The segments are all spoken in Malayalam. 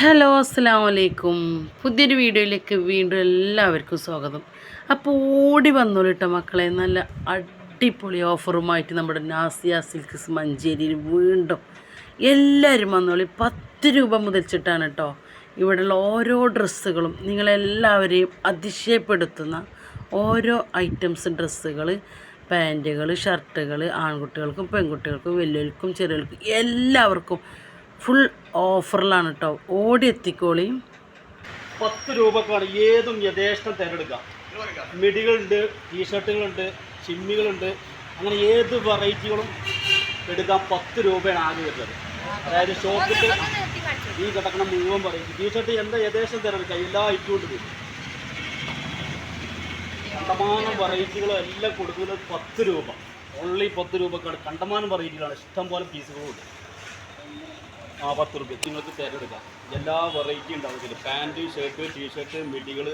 ഹലോ അസ്സാം വലൈക്കും പുതിയൊരു വീഡിയോയിലേക്ക് വീണ്ടും എല്ലാവർക്കും സ്വാഗതം. അപ്പോൾ ഓടി വന്നോളൂ കേട്ടോ മക്കളെ. നല്ല അടിപൊളി ഓഫറുമായിട്ട് നമ്മുടെ നാസിയ സിൽക്സ് മഞ്ചേരിയിൽ വീണ്ടും എല്ലാവരും വന്നോളി. പത്ത് രൂപ മുതൽച്ചിട്ടാണ് കേട്ടോ ഇവിടെയുള്ള ഓരോ ഡ്രസ്സുകളും നിങ്ങളെല്ലാവരെയും അതിശയപ്പെടുത്തുന്ന ഓരോ ഐറ്റംസ് ഡ്രസ്സുകൾ പാന്റുകൾ ഷർട്ടുകൾ ആൺകുട്ടികൾക്കും പെൺകുട്ടികൾക്കും വലിയവർക്കും ചെറിയവർക്കും എല്ലാവർക്കും ഫുൾ ഓഫറിലാണ് കേട്ടോ ഓടി എത്തിക്കോളിയും പത്ത് രൂപക്കാണ് ഏതും യഥേഷ്ടം തിരഞ്ഞെടുക്കാം മിടികളുണ്ട് ടീഷർട്ടുകളുണ്ട് ചിമ്മികളുണ്ട് അങ്ങനെ ഏത് വെറൈറ്റികളും എടുക്കാം പത്ത് രൂപയാണ് ആകെ വരുന്നത്. അതായത് ഷോപ്പിൽ ഈ കിടക്കുന്ന മുഴുവൻ വെറൈറ്റി ടീഷർട്ട് എന്താ യഥേഷ്ടം തിരഞ്ഞെടുക്കാം എല്ലാ ഐറ്റവും ഉണ്ട്. കണ്ടമാനം വെറൈറ്റികളും എല്ലാം കൊടുക്കുന്നത് പത്ത് രൂപ. ഓൺലി പത്ത് രൂപക്കാണ്. കണ്ടമാനം വെറൈറ്റികളാണ് ഇഷ്ടം പോലെ പീസുകളും ഉണ്ട്. ആ പത്ത് റുപ്യ നിങ്ങൾക്ക് തിരഞ്ഞെടുക്കാം എല്ലാ വെറൈറ്റി ഉണ്ടാവും ഇതിൽ പാന്റ് ഷർട്ട് ടീഷർട്ട് മിഡികൾ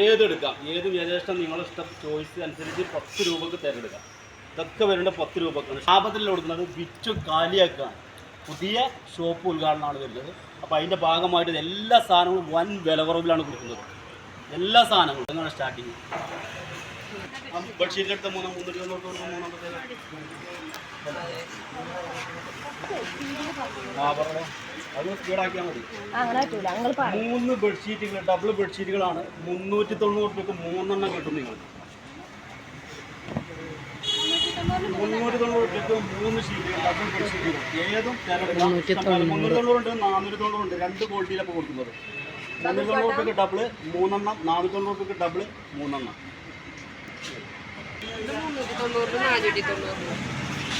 ഏതെടുക്കാം ഏത് യഥേഷ്ടം നിങ്ങളുടെ ഇഷ്ടം ചോയ്സ് അനുസരിച്ച് പത്ത് രൂപക്ക് തിരഞ്ഞെടുക്കാം ഇതൊക്കെ വരേണ്ട പത്ത് രൂപക്കാണ് ലാഭത്തിൽ കൊടുക്കുന്നത് വിറ്റ് കാലിയാക്കാണ് പുതിയ ഷോപ്പ് ഉദ്ഘാടനമാണ് വരുന്നത് അപ്പോൾ അതിന്റെ ഭാഗമായിട്ട് എല്ലാ സാധനങ്ങളും വൻ വില കുറവിലാണ് കൊടുക്കുന്നത് എല്ലാ സാധനങ്ങളും എന്നാണ് സ്റ്റാർട്ടിങ് ബെഡ്ഷീറ്റ് എടുത്ത മൂന്ന് മൂന്നാമത്തെ മൂന്ന് ബെഡ്ഷീറ്റുകൾ ഡബിൾ ബെഡ്ഷീറ്റുകളാണ് മുന്നൂറ്റി തൊണ്ണൂറ് രൂപക്ക് മൂന്നെണ്ണം കിട്ടും നിങ്ങൾ മുന്നൂറ്റി തൊണ്ണൂറ് രൂപക്ക് മൂന്ന് ഷീറ്റുകൾ ഡബിൾ ബെഡ്ഷീറ്റുകൾ ഏതും മുന്നൂറ്റി തൊണ്ണൂറ് തൊണ്ണൂറുണ്ട് നാനൂറ്റി തൊണ്ണൂറുണ്ട് രണ്ട് ക്വാളിറ്റിയിലപ്പോൾ കൊടുക്കുന്നത്. മുന്നൂറ്റി തൊണ്ണൂറ് രൂപക്ക് ഡബിൾ മൂന്നെണ്ണം നാനൂറ്റി തൊണ്ണൂറ് രൂപക്ക് ഡബിൾ മൂന്നെണ്ണം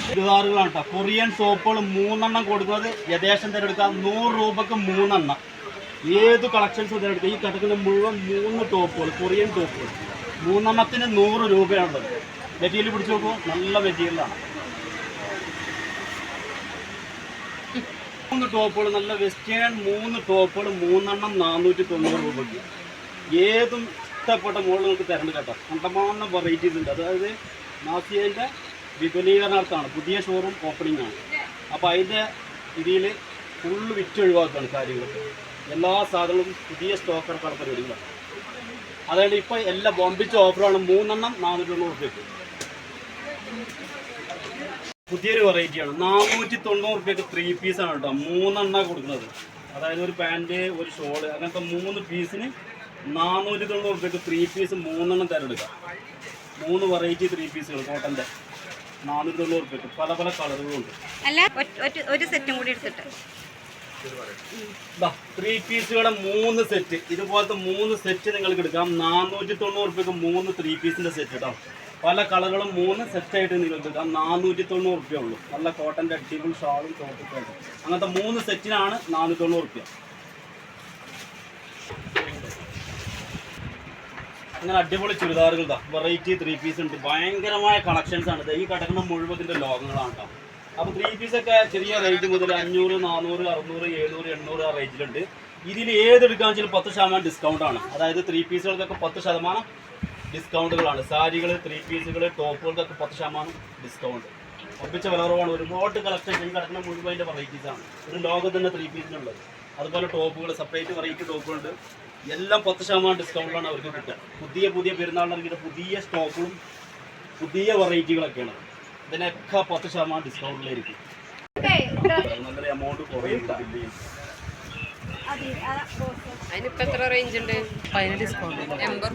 ചുരിദാറുകളാണ് കേട്ടോ. കൊറിയൻ സോപ്പുകൾ മൂന്നെണ്ണം കൊടുക്കുന്നത് യഥേഷം തിരഞ്ഞെടുക്കാം നൂറ് രൂപക്ക് മൂന്നെണ്ണം. ഏത് കളക്ഷൻസ് തിരഞ്ഞെടുക്കുക. ഈ കിടക്കുന്ന മുഴുവൻ മൂന്ന് ടോപ്പുകൾ കൊറിയൻ ടോപ്പുകൾ മൂന്നെണ്ണത്തിന് നൂറ് രൂപയാണുള്ളത് മെറ്റീരിയൽ പിടിച്ചു നോക്കൂ. നല്ല മെറ്റീരിയലാണ് മൂന്ന് ടോപ്പുകൾ നല്ല വെസ്റ്റേൺ മൂന്ന് ടോപ്പുകൾ മൂന്നെണ്ണം നാനൂറ്റി തൊണ്ണൂറ് രൂപയ്ക്ക്. ഏതും ഇഷ്ടപ്പെട്ട മോഡൽ നിങ്ങൾക്ക് തരണ്ട് കേട്ടോ. കണ്ടമാനം വെറൈറ്റീസ് ഉണ്ട്. അതായത് നാസിയന്റെ വിപുലീകരണാർത്ഥാണ് പുതിയ ഷോറൂം ഓപ്പണിംഗ് ആണ്. അപ്പോൾ അതിന്റെ ഇതിൽ ഫുള്ള് വിറ്റ് ഒഴിവാക്കുകയാണ് കാര്യങ്ങൾ എല്ലാ സാധനങ്ങളും പുതിയ സ്റ്റോക്ക് ഇറക്കാനുള്ള പരിപാടികളാണ് അതായത് ഇപ്പോൾ എല്ലാ ബോംബിച്ച ഓഫറാണ് മൂന്നെണ്ണം നാനൂറ്റി തൊണ്ണൂറ് രൂപയ്ക്ക് പുതിയൊരു വെറൈറ്റിയാണ് നാനൂറ്റി തൊണ്ണൂറ് റുപ്യക്ക് ത്രീ പീസാണ് കേട്ടോ. മൂന്നെണ്ണാണ് കൊടുക്കുന്നത്. അതായത് ഒരു പാന്റ് ഒരു ഷോൾ അങ്ങനത്തെ മൂന്ന് പീസിന് നാനൂറ്റി തൊണ്ണൂറ് റുപ്യക്ക് ത്രീ പീസ് മൂന്നെണ്ണം തിരഞ്ഞെടുക്കാം മൂന്ന് വെറൈറ്റി ത്രീ പീസുകൾ കോട്ടന്റെ നാനൂറ്റി തൊണ്ണൂറ് റുപ്യക്ക് പല പല കളറുകളുണ്ട്. അല്ല ഒരു സെറ്റും കൂടി എടുത്തിട്ട്. ത്രീ പീസുകളുടെ മൂന്ന് സെറ്റ് ഇതുപോലത്തെ മൂന്ന് സെറ്റ് നിങ്ങൾക്ക് എടുക്കാം. നാനൂറ്റി തൊണ്ണൂറ് രൂപയ്ക്ക് മൂന്ന് ത്രീ പീസിന്റെ സെറ്റ് കേട്ടോ പല കളറുകളും മൂന്ന് സെറ്റായിട്ട് നിങ്ങൾക്ക് എടുക്കാം. നാനൂറ്റി തൊണ്ണൂറ് ഉള്ളൂ. നല്ല കോട്ടന്റെ അടിപൊളി ഷാളും ആയിട്ട് അങ്ങനത്തെ മൂന്ന് സെറ്റിനാണ് നാനൂറ്റി തൊണ്ണൂറ് റുപ്യ അങ്ങനെ അടിപൊളി ചുരിദാറുകൾ വെറൈറ്റി ത്രീ പീസ് ഉണ്ട്. ഭയങ്കരമായ കളക്ഷൻസ് ആണ്. ഈ കിടക്കുന്ന മുഴുവതിന്റെ ലോകങ്ങളാണ് കേട്ടോ. അപ്പോൾ ത്രീ പീസൊക്കെ ചെറിയ റേറ്റ് മുതൽ അഞ്ഞൂറ് നാനൂറ് അറുന്നൂറ് എഴുന്നൂറ് എണ്ണൂറ് ആ റേഞ്ചിലുണ്ട് ഇതിൽ ഏതെടുക്കാന്ന് വെച്ചാൽ പത്ത് ശതമാനം ഡിസ്കൗണ്ട് ആണ്. അതായത് ത്രീ പീസുകൾക്കൊക്കെ പത്ത് ശതമാനം ഡിസ്കൗണ്ടുകളാണ് സാരികൾ ത്രീ പീസുകൾ ടോപ്പുകൾക്കൊക്കെ പത്ത് ശതമാനം ഡിസ്കൗണ്ട് ഒപ്പിച്ച വില കുറവാണ്. ഒരുപാട് കളക്ഷൻ ഈ കിടക്കുന്ന വെറൈറ്റീസ് ആണ്. ഒരു ലോകത്ത് തന്നെ ത്രീ പീസിനുള്ളത് അതുപോലെ ടോപ്പുകൾ സെപ്പറേറ്റ് വെറൈറ്റി ടോപ്പുകളുണ്ട്. എല്ലാം പത്ത് ശതമാനം ഡിസ്കൗണ്ടിലാണ് അവർക്ക് കിട്ടുക. പുതിയ പുതിയ പെരുന്നാളിനിറങ്ങിയ പുതിയ സ്റ്റോക്കുകളും പുതിയ വെറൈറ്റികളൊക്കെയാണ്. ഇതിനൊക്കെ പത്ത് ശതമാനം ഡിസ്കൗണ്ടിലായിരിക്കും നല്ലൊരു എമൗണ്ട് കുറയും അതിനിപ്പോ എത്ര റേഞ്ച് ഉണ്ട്? ഫൈനൽ ഡിസ്കൗണ്ട് എൺപത്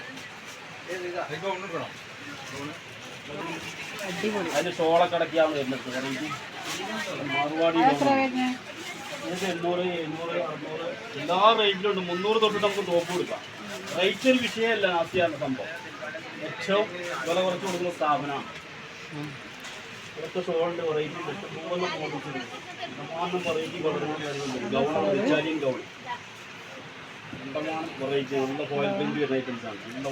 ഷോളൊക്കെ അടക്കിയാണ് വരുന്നത് വെറൈറ്റി മാറുവാടി എണ്ണൂറ് എണ്ണൂറ് അറുന്നൂറ്. എല്ലാ മുന്നൂറ് തൊട്ടിട്ട് നമുക്ക് ടോപ്പ് കൊടുക്കാം. റേറ്റ് ഒരു വിഷയമല്ല നാസ്തിയാണ് സംഭവം. ഏറ്റവും വില കുറച്ച് കൊടുക്കുന്ന സ്ഥാപനമാണ്. കുറച്ച് ഷോളിന്റെ വെറൈറ്റി മൂന്ന് മോഡൽസ് ഉണ്ട്. മൂന്നും വെറൈറ്റി ഗൗൺ ഇറ്റാലിയൻ ഗൗൺ രണ്ടമാണ് വെറൈറ്റി. ഉണ്ട വരുന്ന ഐറ്റംസ് ആണ്. ഉണ്ട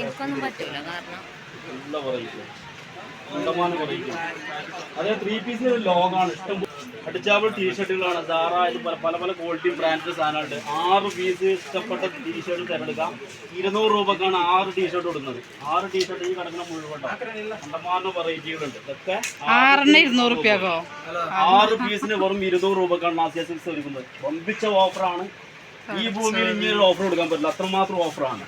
എനിക്കൊന്നും പറ്റൂല കാരണം. നല്ല വെറൈറ്റി ഉണ്ടമാണ് വെറൈറ്റി അതെ ത്രീ പീസിന് ലോഗാണ്. ഇഷ്ടം അടിച്ചാബിൾ ടീഷർട്ടുകളാണ് സാറ ഇത് പല പല പല ക്വാളിറ്റി ബ്രാൻഡ് സാധനമുണ്ട് ആറ് പീസ് ഇഷ്ടപ്പെട്ട ടീഷർട്ട് തിരഞ്ഞെടുക്കാം. ഇരുന്നൂറ് രൂപക്കാണ് ആറ് ടീഷർട്ട് കൊടുക്കുന്നത്. ആറ് ടീഷർട്ട് ഈ കിടക്കുന്ന മുഴുവൻ അണ്ടമാനം വെറൈറ്റികളുണ്ട് ഇതൊക്കെ ആറ് പീസിന് വെറും ഇരുന്നൂറ് രൂപക്കാണ് നാസിയ സിൽക്സ് ഒരുക്കുന്നത്. വമ്പിച്ച ഓഫറാണ് ഈ ഭൂമിയിൽ ഇനി ഒരു ഓഫർ കൊടുക്കാൻ പറ്റില്ല. അത്രമാത്രം ഓഫറാണ്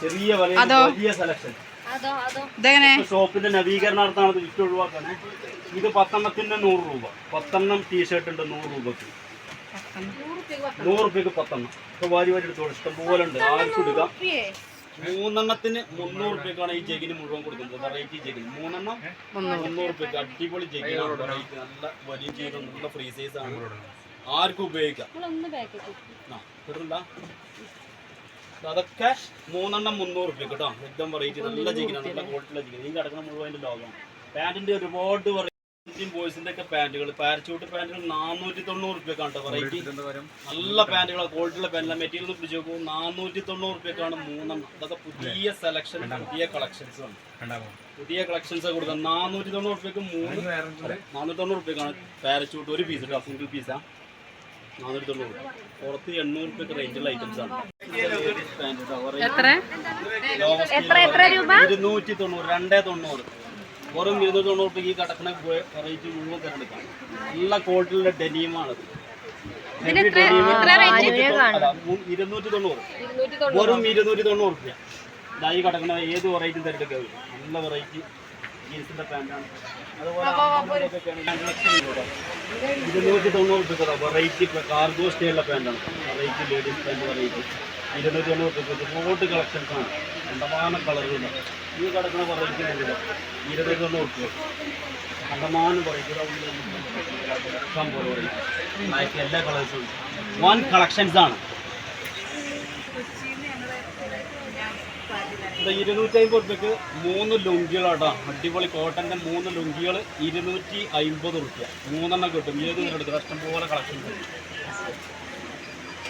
ചെറിയ വില വലിയ സെലക്ഷൻ അതോ അതോ? ഇതെങ്ങനെ? ഷോപ്പിന്റെ നവീകരണാർത്ഥമാണ് ഇത് വിറ്റ് ഒഴിവാക്കണേ. ഇത് പത്തെണ്ണത്തിന്റെ നൂറ് രൂപ. പത്തെണ്ണം ടീഷർട്ട് ഉണ്ട് നൂറ് രൂപക്ക്. നൂറ് രൂപയ്ക്ക് പത്തെണ്ണം. ഇപ്പൊ വാരി വാരി എടുത്തോളൂ. ഇഷ്ടം പോലെ ഉണ്ട് ആർക്കും എടുക്കാം മൂന്നെണ്ണത്തിന് മുന്നൂറ് റുപ്യക്കാണ് ഈ ജഗിന് മുഴുവൻ കൊടുക്കുന്നത്. വെറൈറ്റി ജഗിന്. മൂന്നെണ്ണം മുന്നൂറ്. റുപ്യക്ക് അടിപൊളി ജഗിനാണ് വെറൈറ്റി നല്ല വലിയ ചെയ്തു നല്ല ഫ്രീ സൈസ് ആണ്. ആർക്കും ഉപയോഗിക്കാം. ആ അതൊക്കെ മൂന്നെണ്ണം മുന്നൂറ് രൂപ കേട്ടോ. എക്ദം വെറൈറ്റി നല്ല ജഗിനാണ്. നല്ല ക്വാളിറ്റിയുള്ള ജഗിന് ഈ കിടക്കുന്ന മുഴുവൻ ലോകമാണ്. പാന്റിന്റെ ഒരുപാട് വെറൈറ്റി ബോയ്സിന്റെ ഒക്കെ പാന്റുകൾ പാരച്യൂട്ട് പാന്റുകൾ നാനൂറ്റി തൊണ്ണൂറ് റുപ്യ കേട്ടോ വെറൈറ്റി നല്ല പാന്റുകളാണ് ക്വാളിറ്റിയുള്ള പാന്റിലെ മെറ്റീരിയൽ ഒന്ന് നോക്കും നാനൂറ്റി തൊണ്ണൂറ് റുപ്യക്കാണ് മൂന്നെണ്ണം. അതൊക്കെ പുതിയ സെലക്ഷൻ പുതിയ കളക്ഷൻസ് ആണ്. പുതിയ കളക്ഷൻസ് കൊടുക്കുന്നത് നാനൂറ്റി തൊണ്ണൂറ് റുപ്യക്ക് മൂന്ന് നാനൂറ്റി തൊണ്ണൂറ് റുപ്യക്കാണ് പാരച്യൂട്ട് ഒരു പീസ് കേട്ടോ സിംഗിൾ പീസാ നാനൂറ്റി തൊണ്ണൂറ് പുറത്ത് എണ്ണൂറ് റുപ്യക്ക് റേഞ്ചുള്ള ഐറ്റംസ് ആണ്. എത്ര? എത്ര എത്ര രൂപ? ഇരുന്നൂറ്റി തൊണ്ണൂറ് രണ്ടേ തൊണ്ണൂറ്. വെറും ഇരുന്നൂറ്റി തൊണ്ണൂറ് രൂപയ്ക്ക് ഈ കടക്കണ വെറൈറ്റി മുഴുവൻ തിരഞ്ഞെടുക്കാം. നല്ല ക്വാളിറ്റിയുള്ള ഡെനിയമാണത് ഇരുന്നൂറ്റി തൊണ്ണൂറ് വെറും ഇരുന്നൂറ്റി തൊണ്ണൂറ് റുപ്യ ഇതായി കിടക്കുന്ന ഏത് വെറൈറ്റി തിരഞ്ഞെടുക്കുക നല്ല വെറൈറ്റി ജീൻസിന്റെ പാന്റാണ് അതുപോലെ ഇരുന്നൂറ്റി തൊണ്ണൂറ് രൂപ വെറൈറ്റി കാർഗോ സ്റ്റൈലുള്ള പാന്റാണ് വെറൈറ്റി ലേഡീസ് പാന്റ് വെറൈറ്റി ഇരുന്നൂറ്റി തൊണ്ണൂറ് റുപ്യ ഒരുപാട് കളക്ഷൻസ് ആണ് കണ്ടമാനം കളറുകൾ ഈ കിടക്കുന്ന പറയുന്നത് ഇരുന്നൂറ്റി തൊണ്ണൂറ് രൂപ കണ്ടമാനം പറയുന്നത് എല്ലാ കളേഴ്സും വൺ കളക്ഷൻസ് ആണ്. ഇത് ഇരുന്നൂറ്റി അമ്പത് റുപ്യക്ക് മൂന്ന് ലുങ്കികളാട്ടോ അടിപൊളി കോട്ടന്റെ മൂന്ന് ലുങ്കികൾ ഇരുന്നൂറ്റി അമ്പത് റുപ്യ മൂന്നെണ്ണം കിട്ടും. ഏത് എടുക്കുക ഇഷ്ടം പോലെ കളക്ഷൻ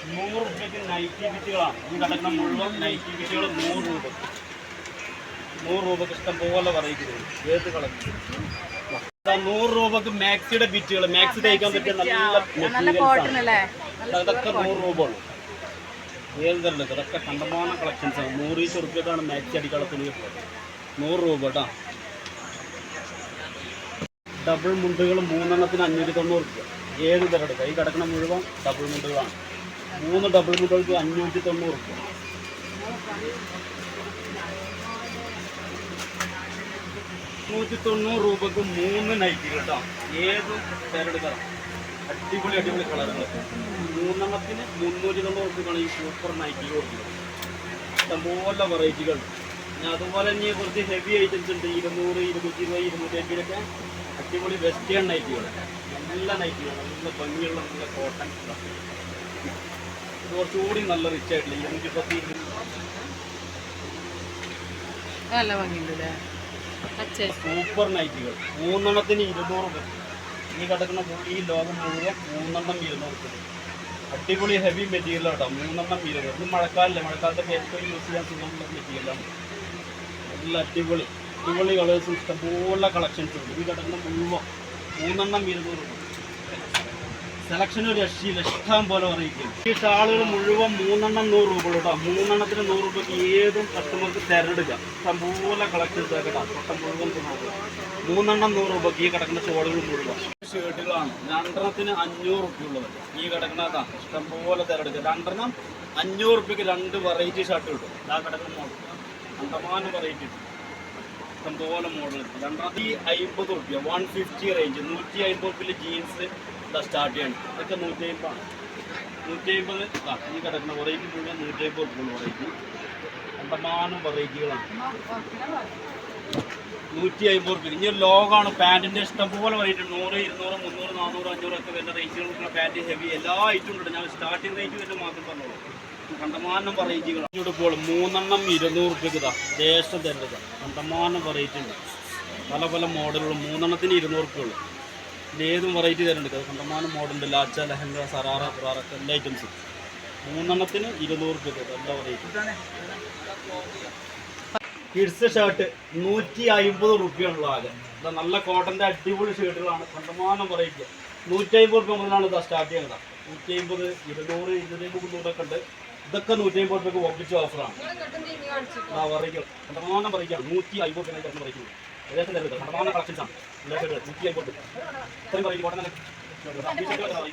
നൂറ് രൂപയ്ക്ക് നൈറ്റി വിറ്റുകളാണ് ഈ കിടക്കുന്ന മുഴുവൻ നൈറ്റി വിറ്റുകൾ നൂറ് രൂപ നൂറ് രൂപക്ക് ഇഷ്ടം പോലെ പറയിക്കുന്നത് ഏത് കളർ? നൂറ് രൂപക്ക് മാക്സിയുടെ ബിറ്റുകൾ മാക്സി തയ്ക്കാൻ പറ്റിയ നല്ല അതൊക്കെ നൂറ് രൂപ ഉള്ളൂ. ഏത് തരണ്ട ഇതൊക്കെ കണ്ടമാനം കളക്ഷൻസ് ആണ്. നൂറ് ഈ റുപ്യക്കാണ് മാക്സി അടിക്കാനുള്ള തുണി നൂറ് രൂപ കേട്ടോ. ഡബിൾ മുണ്ടുകൾ മൂന്നെണ്ണത്തിന് അഞ്ഞൂറ്റി തൊണ്ണൂറ് റുപ്യ ഏത് തരം എടുക്കുക ഈ കിടക്കുന്ന മുഴുവൻ ഡബിൾ മുണ്ടുകളാണ്. മൂന്ന് ഡബിൾ മുണ്ടുകൾക്ക് അഞ്ഞൂറ്റി തൊണ്ണൂറ്. നൂറ്റി തൊണ്ണൂറ് രൂപക്ക് മൂന്ന് നൈറ്റി കേട്ടോ ഏത് തിരഞ്ഞെടുക്കണം അടിപൊളി അടിപൊളി കളറുകൾ മൂന്നെണ്ണത്തിന് മുന്നൂറ്റി തൊണ്ണൂറ് രൂപയാണ് ഈ സൂപ്പർ നൈറ്റി കൊടുക്കുന്നത്. ഇഷ്ടംപോലെ വെറൈറ്റികൾ പിന്നെ അതുപോലെ തന്നെ കുറച്ച് ഹെവി ഐറ്റംസ് ഉണ്ട്. ഇരുന്നൂറ് ഇരുന്നൂറ്റി ഇരുപത് ഇരുന്നൂറ്റി അഞ്ചിലൊക്കെ അടിപൊളി വെസ്റ്റേൺ നൈറ്റികൾ നല്ല നൈറ്റികൾ നല്ല ഭംഗിയുള്ള നല്ല കോട്ടൺ ഇത് കുറച്ചുകൂടി നല്ല റിച്ച് ആയിട്ടുള്ള ഇരുന്നൂറ്റി പത്ത് ഇരുന്നൂറ്റി നല്ല ഭംഗിയുണ്ട് സൂപ്പർ നൈറ്റുകൾ മൂന്നെണ്ണത്തിന് ഇരുന്നൂറ് രൂപ. ഈ കിടക്കുന്ന ഈ ലോകം മുഴുവൻ മൂന്നെണ്ണം ഇരുന്നൂറ് രൂപ. അടിപൊളി ഹെവി മെറ്റീരിയൽ കേട്ടോ മൂന്നെണ്ണം ഇരുന്നൂറ്. ഇത് മഴക്കാലല്ലേ. മഴക്കാലത്തൊക്കെ ഏറ്റവും യൂസ് ചെയ്യാൻ സുഖമുള്ള മെറ്റീരിയലാണ് നല്ല അടിപൊളി. അടിപൊളി കളേഴ്സും ഇഷ്ടംപോലെ കളക്ഷൻസ് ഉണ്ട്. ഈ കിടക്കുന്ന മുഴുവൻ മൂന്നെണ്ണം ഇരുന്നൂറ് രൂപ. സെലക്ഷൻ ഒരു രക്ഷയില്ല. ഇഷ്ടം പോലെ പറയിക്കും. ഈ ഷാളുകൾ മുഴുവൻ മൂന്നെണ്ണം നൂറ് രൂപ കേട്ടോ മൂന്നെണ്ണത്തിന് നൂറ് രൂപയ്ക്ക് ഏതും കസ്റ്റമർക്ക് തിരഞ്ഞെടുക്കാം സമ്പൂർണ കളക്ഷൻസ് കേട്ടോ മൊത്തം മുഴുവൻ മൂന്നെണ്ണം നൂറ് രൂപയ്ക്ക് ഈ കിടക്കുന്ന ഷോളുകൾ മുഴുവൻ. ഷർട്ടുകളാണ് രണ്ടെണ്ണത്തിന് അഞ്ഞൂറ് റുപ്യ ഉള്ളത് ഈ ഇഷ്ടം ഇഷ്ടംപോലെ തിരഞ്ഞെടുക്കുക രണ്ടെണ്ണം അഞ്ഞൂറ് റുപ്യക്ക് രണ്ട് വെറൈറ്റി ഷർട്ട് കിട്ടും ആ കിടക്കുന്ന മോഡൽ അണ്ടമാനം വെറൈറ്റി ഇഷ്ടംപോലെ മോഡൽ രണ്ടാമത്തെ അമ്പത് റുപ്യ വൺ ഫിഫ്റ്റി റേഞ്ച് നൂറ്റി അമ്പത് റുപ്യയിൽ ജീൻസ് സ്റ്റാർട്ട് ചെയ്യണം? ഇതൊക്കെ നൂറ്റി അമ്പതാണ് നൂറ്റി അമ്പത് ആ ഈ കിടക്കുന്ന വെറൈറ്റി മുഴുവൻ നൂറ്റി അമ്പത് റുപ്യ വെറൈറ്റി കണ്ടമാനം വെറൈറ്റികളാണ് നൂറ്റി അമ്പത് റുപ്യ ഇനി ഒരു ലോഗാണ്. പാന്റിന്റെ ഇഷ്ടംപോലെ വെറൈറ്റി നൂറ് ഇരുന്നൂറ് മുന്നൂറ് നാനൂറ് അഞ്ഞൂറ് ഒക്കെ വരുന്ന റേറ്റുകൾ പാന്റ് ഹെവി എല്ലാ ഐറ്റവും ഉണ്ട്. ഞാൻ സ്റ്റാർട്ടിങ് റേറ്റ് വരുന്ന മാത്രം പറഞ്ഞോളൂ. കണ്ടമാനം വെറൈറ്റികൾ ഉടുപ്പുകൾ മൂന്നെണ്ണം ഇരുന്നൂറ് റുപ്യക്ക് ഇതാ. ദേശം തരുന്നത്. കണ്ടമാനം വെറൈറ്റി ഉണ്ട്. പല പല മോഡലുകളും മൂന്നെണ്ണത്തിന് ഇരുന്നൂറ് റുപ്യുള്ളൂ ഇതിലേതും വെറൈറ്റി തരുന്നുണ്ട്. കണ്ടമാനം മോഡലുണ്ട് ലാച്ച ലഹങ്ക സറാറ പുറാറ എല്ലാ ഐറ്റംസും മൂന്നെണ്ണത്തിന് ഇരുന്നൂറ് രൂപ എല്ലാ വെറൈറ്റി കിഡ്സ് ഷർട്ട് നൂറ്റി അമ്പത് റുപ്യാണുള്ള ആകെ. ഇതാ നല്ല കോട്ടന്റെ അടിപൊളി ഷർട്ടുകളാണ് കണ്ടമാനം വെറൈറ്റി നൂറ്റി അമ്പത് റുപ്യ മുതലാണ് ഇതാ സ്റ്റാർട്ട് ചെയ്യുന്നത്. നൂറ്റി അമ്പത് ഇരുന്നൂറ് ഇരുന്നൂറ് മുന്നൂറൊക്കെ ഉണ്ട്. ഇതൊക്കെ നൂറ്റി അമ്പത് റുപ്യക്ക് ഒപ്പിച്ച ഓഫറാണ് ആ കണ്ടമാനം പറയിക്കാം നൂറ്റി അമ്പത് റുപ്യ കിടന്ന് വെറൈറ്റി ഏകദേശം തരുന്നത് കണ്ടമാനം കളക്ഷൻസ് ആണ് എല്ലാ ഷർട്ടുകൾ നൂറ്റി അമ്പത് റുപ്യ ഇത്രയും വെറൈറ്റി കോട്ടൻ ടീഷർട്ടുകൾ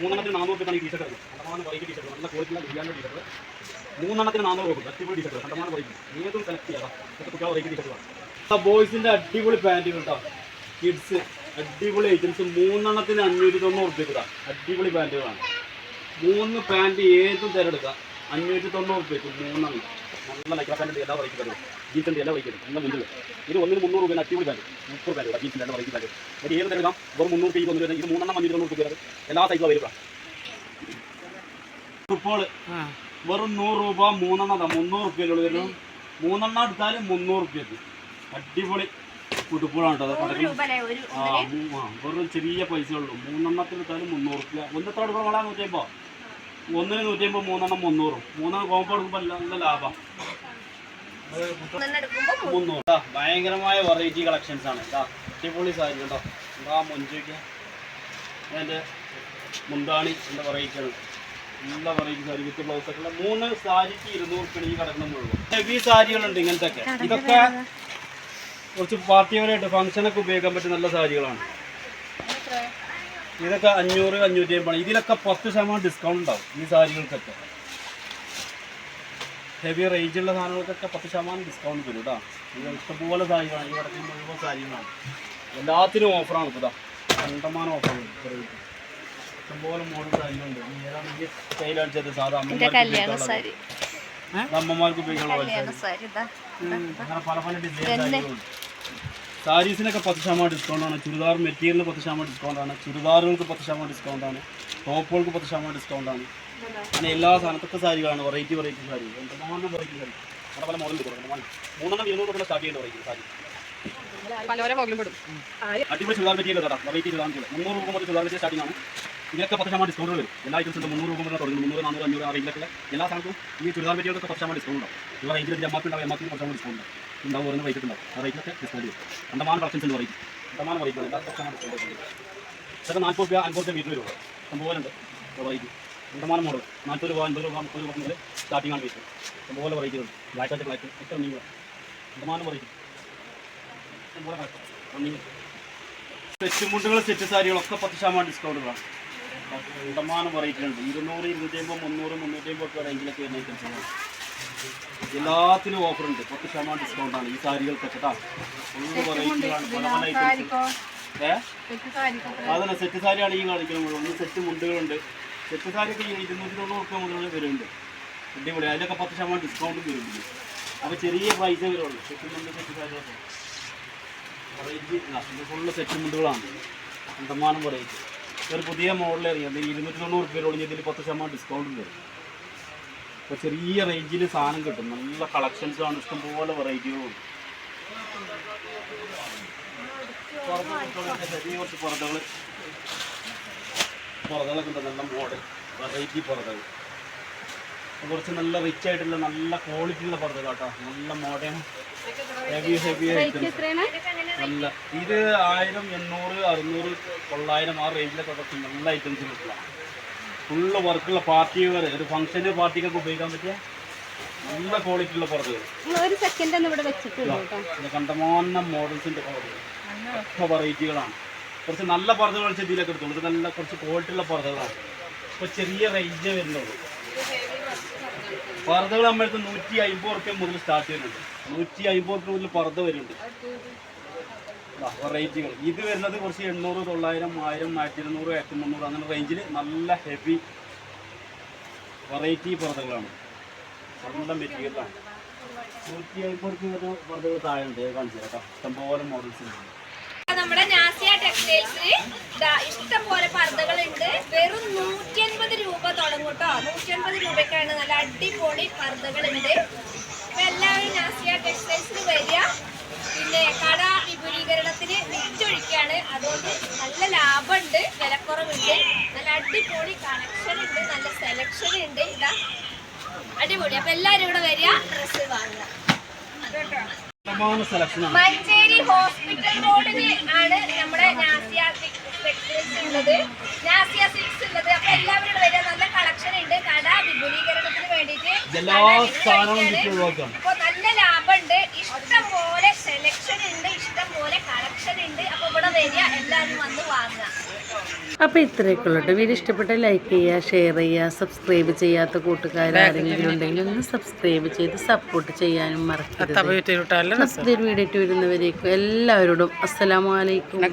മൂന്നെണ്ണത്തിന് നാനൂറ് രൂപ ഈ ടീഷർട്ട് കണ്ടമാനം വെറൈറ്റി ടീഷർട്ട് നല്ല ക്വാളിറ്റിയുള്ള ബിരിയാണി ടീഷർട്ട് മൂന്നെണ്ണത്തിന് നാനൂറ് രൂപ അടിപൊളി ടീഷർട്ട് കണ്ടമാനം വെറൈറ്റി ഏതും സെലക്ട് ചെയ്യാം ഇതൊക്കെ കുട്ടികളെ വെറൈറ്റി ടീഷർട്ടുകളാണ് ബോയ്സിന്റെ അടിപൊളി പാന്റുകൾ കേട്ടോ. കിഡ്സ് അടിപൊളി ഐറ്റംസ് മൂന്നെണ്ണത്തിന് അഞ്ഞൂറ്റി തൊണ്ണൂറ് റുപ്യക്ക് അടിപൊളി പാന്റുകളാണ് മൂന്ന് പാന്റ് ഏതും തിരഞ്ഞെടുക്കാം അഞ്ഞൂറ്റി തൊണ്ണൂറ് റുപ്യക്ക് മൂന്നെണ്ണം. നല്ല ലൈക്ര പാന്റ് എല്ലാ വെറൈറ്റി പാന്റും ജീൻസിന്റെ എല്ലാ വെറൈറ്റി നല്ല മുന്നിൽ. ഇത് ഒന്നിന് മുന്നൂറ് രൂപ അടിപൊളി പാന്റ് മുപ്പത് രൂപ ജീൻസിന്റെ എല്ലാ വെറൈറ്റി പാന്റ് ഇത് ഏത് തിരഞ്ഞെടുക്കാം വെറും മുന്നൂറ് രൂപ ഒന്നും ഇത് മൂന്നെണ്ണം അഞ്ഞൂറ്റി തൊണ്ണൂറ് രൂപ എല്ലാ സൈസിലും വരും ഇപ്പോൾ വെറും നൂറ് രൂപ മൂന്നെണ്ണം അതാ. മുന്നൂറ് രൂപയിലുള്ള വരും മൂന്നെണ്ണം എടുത്താൽ മുന്നൂറ് റുപ്യക്ക് അടിപൊളി കുട്ടിപ്പോഴാണ് കേട്ടോ. ആ വെറും ചെറിയ പൈസ ഉള്ളൂ. മൂന്നെണ്ണത്തിൽ എടുത്താലും മുന്നൂറ് റുപ്യ ഒന്നത്തോട് എടുക്കണം? വളാ നൂറ്റിയമ്പോ ഒന്നിന് അമ്പത് മൂന്നെണ്ണം മുന്നൂറും. മൂന്നെണ്ണം കോമ്പോ എടുക്കുമ്പോൾ നല്ല ലാഭം. എടുക്കുമ്പോ മുന്നൂറ് ഭയങ്കരമായ വെറൈറ്റി കളക്ഷൻസ് ആണ്. ഇതാ അടിപൊളി സാരി കേട്ടോ എന്താ മൊഞ്ചൊക്കെ അതിന്റെ മുന്താണി എന്റെ വെറൈറ്റി ആണ്. നല്ല വെറൈറ്റി സാരി വിത്ത് ബ്ലൗസ് ഒക്കെ മൂന്ന് സാരിക്ക് ഇരുന്നൂറ് ഈ കിടക്കുന്ന മുഴുവൻ. ഹെവി സാരികളുണ്ട് ഇങ്ങനത്തെ ഒക്കെ ഇതൊക്കെ കുറച്ച് പാർട്ടിപരമായിട്ട് ഫംഗ്ഷനൊക്കെ ഉപയോഗിക്കാൻ പറ്റിയ നല്ല സാരികളാണ്. ഇതൊക്കെ അഞ്ഞൂറ് അഞ്ഞൂറ്റി അമ്പതാണ് ഇതിലൊക്കെ പത്ത് ശതമാനം ഡിസ്കൗണ്ട് ഉണ്ടാവും ഈ സാരികൾക്കൊക്കെ. ഹെവി റേഞ്ചുള്ള സാധനങ്ങൾക്കൊക്കെ പത്ത് ശതമാനം ഡിസ്കൗണ്ട് തരും കേട്ടോ ഇത് ഇഷ്ടംപോലെ സാരികളാണ്. ഈ കിടക്കുന്ന മുഴുവൻ സാരികളാണ്. എല്ലാത്തിനും ഓഫറാണ് ഇപ്പോൾ ഇതാ കണ്ടമാനം ഓഫറാണ് ഇഷ്ടംപോലെ മോഡൽ സാരികളുണ്ട്. ഏതാണ് ഈ സാധാ അമ്മമാർക്ക് ഉപയോഗിക്കാനുള്ള അങ്ങനെ പല പല ഡിസൈൻ സാരികളുണ്ട്. സാരീസിനൊക്കെ പത്ത് ശതമാനം ഡിസ്കൗണ്ടാണ് ആണ്. ചുരിദാർ മെറ്റീരിയലിന് പത്ത് ശതമാനം ഡിസ്കൗണ്ടാണ് ആണ്. ചുരിദാറുകൾക്ക് പത്ത് ശതമാനം ഡിസ്കൗണ്ട് ആണ്. ടോപ്പുകൾക്ക് പത്ത് ശതമാനം ഡിസ്കൗണ്ട് ആണ്. അങ്ങനെ എല്ലാ സാധനത്തൊക്കെ സാരികളാണ് വെറൈറ്റി വെറൈറ്റി സാരി. എന്തുമാത്രം വെറൈറ്റി സാരി? പല പല മോഡൽ കൊടുക്കണം മൂന്നെണ്ണം ഇരുന്നൂറ് തൊട്ട് സ്റ്റാർട്ട് ചെയ്യുന്ന വെറൈറ്റി സാരി. പലവരെ മുകളിലും പെടും അടിപൊളി ചുരിദാർ മെറ്റീരിയൽ കേട്ടോ. Variety churidar material. മുന്നൂറ് രൂപ മുതൽ ചുരിദാർ മെറ്റീരിയൽ സ്റ്റാർട്ടിംഗ് ആണ്. ഇതിനൊക്കെ പത്ത് ശതമാനം ഡിസ്കൗണ്ട് വരും. എല്ലാ ഐറ്റംസും മുന്നൂറ് രൂപ മുതൽ തുടങ്ങി. മുന്നൂറ് നാനൂറ് അഞ്ഞൂറ് ആ റേഞ്ചിലൊക്കെ എല്ലാ സാധനവും ഈ ചുരിദാർ മെറ്റീരിയലൊക്കെ പത്ത് ശതമാനം ഡിസ്കൗണ്ട് ഉണ്ടാവും. ഈ റേഞ്ചിൽ പി ഉണ്ടാവും പി പത്ത് ശതമാനം ഡിസ്കൗണ്ട് ഉണ്ടാവും. ഓരോ ഓരോന്ന് ഉണ്ടാവും ആ റേറ്റിലൊക്കെ ഡിസ്കൗണ്ട് ചെയ്യും. അണ്ടമാനം കളക്ഷൻസ് എന്ന് പറയും അണ്ടമാനം ഇതൊക്കെ നാൽപ്പത് രൂപ അൻപത് രൂപ മീറ്റർ വരും. സംഭവം ഉണ്ട്. റേറ്റ് കണ്ടമാനം മോഡൽ നാൽപ്പത് രൂപ അൻപത് രൂപ മുപ്പത് രൂപ മുതൽ സ്റ്റാർട്ടിംഗ് ആണ് മീറ്റർ സംഭവം റേറ്റ് ഉണ്ട്. ബ്ലാക്ക് ബ്ലാക്ക് ഒക്കെ നീങ്ങുക കണ്ടമാനം റേറ്റ് സംഭവം സെറ്റ് മുണ്ടുകൾ സെറ്റ് സാരികളൊക്കെ പത്ത് ശതമാനം ഡിസ്കൗണ്ടുകളാണ് ശതമാനം വെറൈറ്റി ഉണ്ട്. ഇരുന്നൂറ് ഇരുന്നൂറ്റി അമ്പത് മുന്നൂറ് മുന്നൂറ്റി അമ്പത് ഒക്കെ റേഞ്ചിലൊക്കെ വരുന്ന എല്ലാത്തിനും ഓഫർ ഉണ്ട് പത്ത് ശതമാനം ഡിസ്കൗണ്ട് ആണ്. ഈ സാരികൾക്കൊക്കെ അതല്ല സെറ്റ് സാരിയാണ് ഈ കാണിക്കുന്നത് ഒന്ന് സെറ്റ് മുണ്ടുകളുണ്ട്. സെറ്റ് സാരിയൊക്കെ ഈ ഇരുന്നൂറ്റി തൊണ്ണൂറ് റുപ്യ മുതൽ വരുന്നുണ്ട്. അടിപൊളി. അതിലൊക്കെ പത്ത് ശതമാനം ഡിസ്കൗണ്ടും വരുന്നുണ്ട്. അപ്പോൾ ചെറിയ പൈസ വരുള്ളൂ. സെറ്റ് മുണ്ട് സെറ്റ് സാരികളൊക്കെ വെറൈറ്റി ഫുള്ള് സെറ്റ് മുണ്ടുകളാണ്. ശതമാനം വെറൈറ്റി ഒരു പുതിയ മോഡൽ ഇറങ്ങിയത് ഇരുന്നൂറ്റി തൊണ്ണൂറ് റുപ്യ ഒളിഞ്ഞ് ഇതിൽ പത്ത് ശതമാനം ഡിസ്കൗണ്ട് വരും. അപ്പോൾ ചെറിയ റേഞ്ചിൽ സാധനം കിട്ടും. നല്ല കളക്ഷൻസ് ആണ്. ഇഷ്ടംപോലെ വെറൈറ്റികളും ചെറിയ കുറച്ച് പുറതകൾ പുറതകളൊക്കെ ഉണ്ട്. നല്ല മോഡൽ വെറൈറ്റി പുറതകൾ കുറച്ച് നല്ല റിച്ച് ആയിട്ടുള്ള നല്ല ക്വാളിറ്റി ഉള്ള പുറതകൾ കേട്ടോ. നല്ല മോഡേൺ ഹെവി ഹെവി ആയിട്ട് നല്ല ഇത് ആയിരം എണ്ണൂറ് അറുന്നൂറ് തൊള്ളായിരം ആ റേഞ്ചിലൊക്കെ കുറച്ച് നല്ല ഐറ്റംസ് കിട്ടുക ഫുള്ള് വർക്കുള്ള പാർട്ടി വേറെ ഒരു ഫംഗ്ഷന് പാർട്ടിക്കൊക്കെ ഉപയോഗിക്കാൻ പറ്റിയ നല്ല ക്വാളിറ്റി ഉള്ള പുറത്ത് ഒരു സെക്കൻഡ് ഒന്ന് ഇവിടെ വെച്ചിട്ടുണ്ട് കണ്ടമാനം മോഡൽസിന്റെ ഒക്കെ വെറൈറ്റികളാണ് കുറച്ച് നല്ല പുറത്ത് കളിച്ച ഇതിലൊക്കെ എടുത്തോളൂ. ഇത് നല്ല കുറച്ച് ക്വാളിറ്റി ഉള്ള പുറത്തുകളാണ് ഇപ്പോൾ ചെറിയ റേഞ്ചേ വരുന്നുള്ളൂ. പർദ്ദകൾ നമ്മളടുത്ത് നൂറ്റി അമ്പത് റുപ്യ മുതൽ സ്റ്റാർട്ട് ചെയ്യുന്നുണ്ട്. നൂറ്റി അമ്പത് റുപ്യ മുതൽ പർദ്ദ വരുന്നുണ്ട്. വെറൈറ്റികൾ ഇത് വരുന്നത് കുറച്ച് എണ്ണൂറ് തൊള്ളായിരം ആയിരം ആയിരത്തി ഇരുന്നൂറ് ആയിരത്തി മുന്നൂറ് അങ്ങനെ റേഞ്ചിൽ നല്ല ഹെവി വെറൈറ്റി പർദ്ദകളാണ്. നല്ല മെറ്റീരിയലാണ് നൂറ്റി അമ്പത് പർദ്ദകൾ താഴെ കാണിച്ചു കേട്ടോ. ഇഷ്ടംപോലെ മോഡൽസ് നമ്മുടെ നാസിയ ടെക്സ്റ്റൈൽസിൽ ഇഷ്ടം പോലെ പർദ്ദകളുണ്ട്. വെറും നൂറ്റി അൻപത് രൂപ തുടങ്ങും കേട്ടോ. നൂറ്റി അൻപത് രൂപയ്ക്കാണ് നല്ല അടിപൊളി പർദ്ദകളുണ്ട്. ഇപ്പൊ എല്ലാവരും നാസിയ ടെക്സ്റ്റൈൽസിൽ വരിക. പിന്നെ കട വിപുലീകരണത്തിന് വിറ്റൊഴിക്കാണ് അതുകൊണ്ട് നല്ല ലാഭമുണ്ട് വിലക്കുറവുണ്ട്. നല്ല അടിപൊളി കണക്ഷൻ ഉണ്ട് നല്ല സെലക്ഷൻ ഉണ്ട്. ഇതാ അടിപൊളി. അപ്പൊ എല്ലാരും ഇവിടെ വരിക ഡ്രസ്സ് വാങ്ങുക. മഞ്ചേരി ഹോസ്പിറ്റൽ റോഡിന് ആണ് നമ്മുടെ നാസിയ ടെക്സ്റ്റൈൽസ് ഉള്ളത്. നാസിയ സിൽക്സ് ഉള്ളത്. അപ്പൊ എല്ലാവരും ഇവിടെ വരിക. നല്ല കളക്ഷൻ ഉണ്ട്. കട വിപുലീകരണത്തിന് വേണ്ടിയിട്ട് അപ്പൊ നല്ല ലാഭമുണ്ട്. ഇഷ്ടം സെലക്ഷൻ ഉണ്ട് ഇഷ്ടം പോലെ കളക്ഷൻ ഉണ്ട്. അപ്പൊ ഇവിടെ വരിക എല്ലാവരും വന്ന് വാങ്ങുക. അപ്പോൾ ഇത്രയൊക്കെ ഉള്ളൂ വീഡിയോ ഇഷ്ടപ്പെട്ട ലൈക്ക് ചെയ്യുക ഷെയർ ചെയ്യുക സബ്സ്ക്രൈബ് ചെയ്യാത്ത കൂട്ടുകാരെങ്കിലും ഉണ്ടെങ്കിൽ ഒന്ന് സബ്സ്ക്രൈബ് ചെയ്ത് സപ്പോർട്ട് ചെയ്യാനും മറക്കരുത്. വീഡിയോ വീഡിയോ വരുന്നവരേക്കും എല്ലാവരോടും അസ്സലാമലൈക്കും